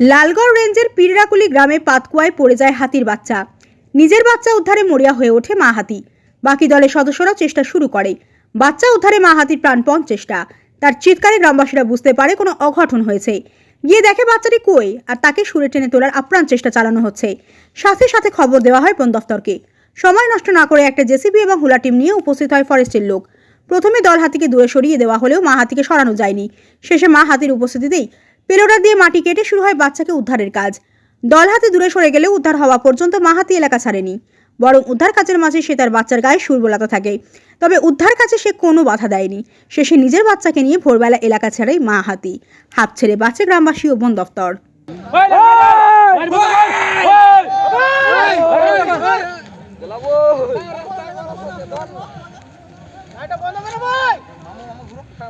লালগড় রেঞ্জের পিররাকুলি গ্রামে পাতকুয়ায় পড়ে যায় হাতির বাচ্চা। নিজের বাচ্চা উদ্ধারে মরিয়া হয়ে ওঠে মা হাতি। বাকি দলের সদস্যরা চেষ্টা শুরু করে। বাচ্চা উদ্ধারে মা হাতির প্রাণপণ চেষ্টা। তার চিৎকারে গ্রামবাসীরা বুঝতে পারে কোনো অঘটন হয়েছে। গিয়ে দেখে বাচ্চাটি কই আর তাকে সুরে টেনে তোলার আপ্রাণ চেষ্টা চালানো হচ্ছে। সাথে সাথে খবর দেওয়া হয় বন দফতরকে। সময় নষ্ট না করে একটা জেসিবি এবং হুলা টিম নিয়ে উপস্থিত হয় ফরেস্টের লোক। প্রথমে দল হাতিকে দূরে সরিয়ে দেওয়া হলেও মা হাতিকে সরানো যায়নি। শেষে মা হাতির উপস্থিতিতেই পেলোডার দিয়ে মাটি কেটে শুরু হয় বাচ্চাকে উদ্ধারের কাজ দল হাতে দূরে সরে গেলেও উদ্ধার হওয়া পর্যন্ত মাহাতি এলাকা ছাড়েনি বরং উদ্ধার কাজের মাঝে সে তার বাচ্চার গায়ে সুর বোলাতে থাকে তবে উদ্ধার কাজে সে কোনো বাধা দেয়নি শেষে নিজের বাচ্চাকে নিয়ে ভোরবেলা এলাকা ছাড়াই মা হাতি হাত ছেড়ে বাঁচে গ্রামবাসী ও বন দফতর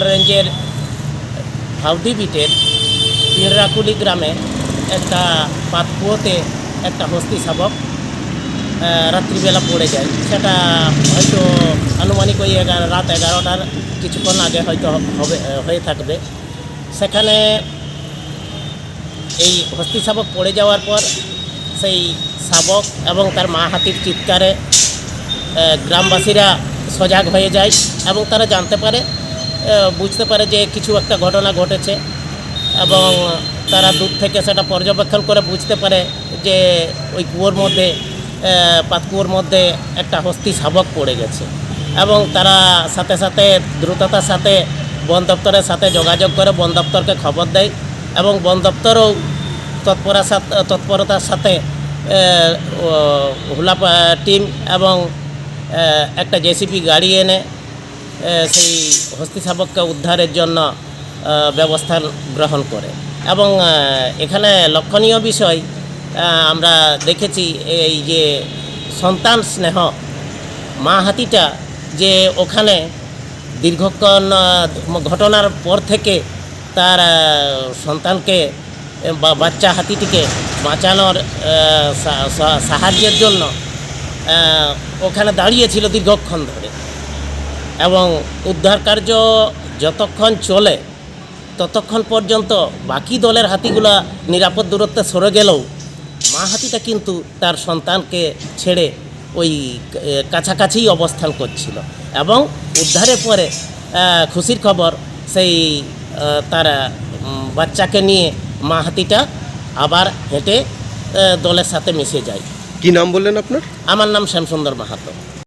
লালগড় রেঞ্জের হাউদি বিটের পিঁড়াকুলি গ্রামে একটা পাতকুয়োতে একটা হস্তি শাবক রাত্রিবেলা পড়ে যায়। সেটা হয়তো আনুমানিক ওই এগারো রাত এগারোটার কিছুক্ষণ আগে হয়তো হবে, হয়ে থাকবে। সেখানে এই হস্তি শাবক পড়ে যাওয়ার পর সেই শাবক এবং তার মা হাতির চিৎকারে গ্রামবাসীরা সজাগ হয়ে যায় এবং তারা জানতে পারে বুঝতে পারে যে কিছু একটা ঘটনা ঘটেছে এবং তারা দূর থেকে সেটা পর্যবেক্ষণ করে বুঝতে পারে যে ওই কুয়োর মধ্যে পাতকুয়োর মধ্যে একটা হস্তি শাবক পড়ে গেছে এবং তারা সাথে সাথে দ্রুততার সাথে বন দপ্তরের সাথে যোগাযোগ করে বন দপ্তরকে খবর দেয় এবং বন দপ্তরও তৎপরার সাথে, তৎপরতার সাথে হুলা টিম এবং একটা জেসিপি গাড়ি এনে সেই হস্তি শাবককে উদ্ধারের জন্য ব্যবস্থা গ্রহণ করে। এবং এখানে লক্ষণীয় বিষয় আমরা দেখেছি এই যে সন্তান স্নেহ, মা হাতিটা যে ওখানে দীর্ঘক্ষণ ঘটনার পর থেকে তার সন্তানকে বা বাচ্চা হাতিটিকে বাঁচানোর সাহায্যের জন্য ওখানে দাঁড়িয়েছিল দীর্ঘক্ষণ ধরে। এবং উদ্ধার কার্য যতক্ষণ চলে ততক্ষণ পর্যন্ত বাকি দলের হাতিগুলা নিরাপদ দূরত্বে সরে গেলেও মা হাতিটা কিন্তু তার সন্তানকে ছেড়ে ওই কাছাকাছিই অবস্থান করছিল। এবং উদ্ধারের পরে খুশির খবর সেই তার বাচ্চাকে নিয়ে মা হাতিটা আবার হেঁটে দলের সাথে মিশে যায়। কি নাম বললেন আপনার? আমার নাম শ্যামসুন্দর মাহাতো।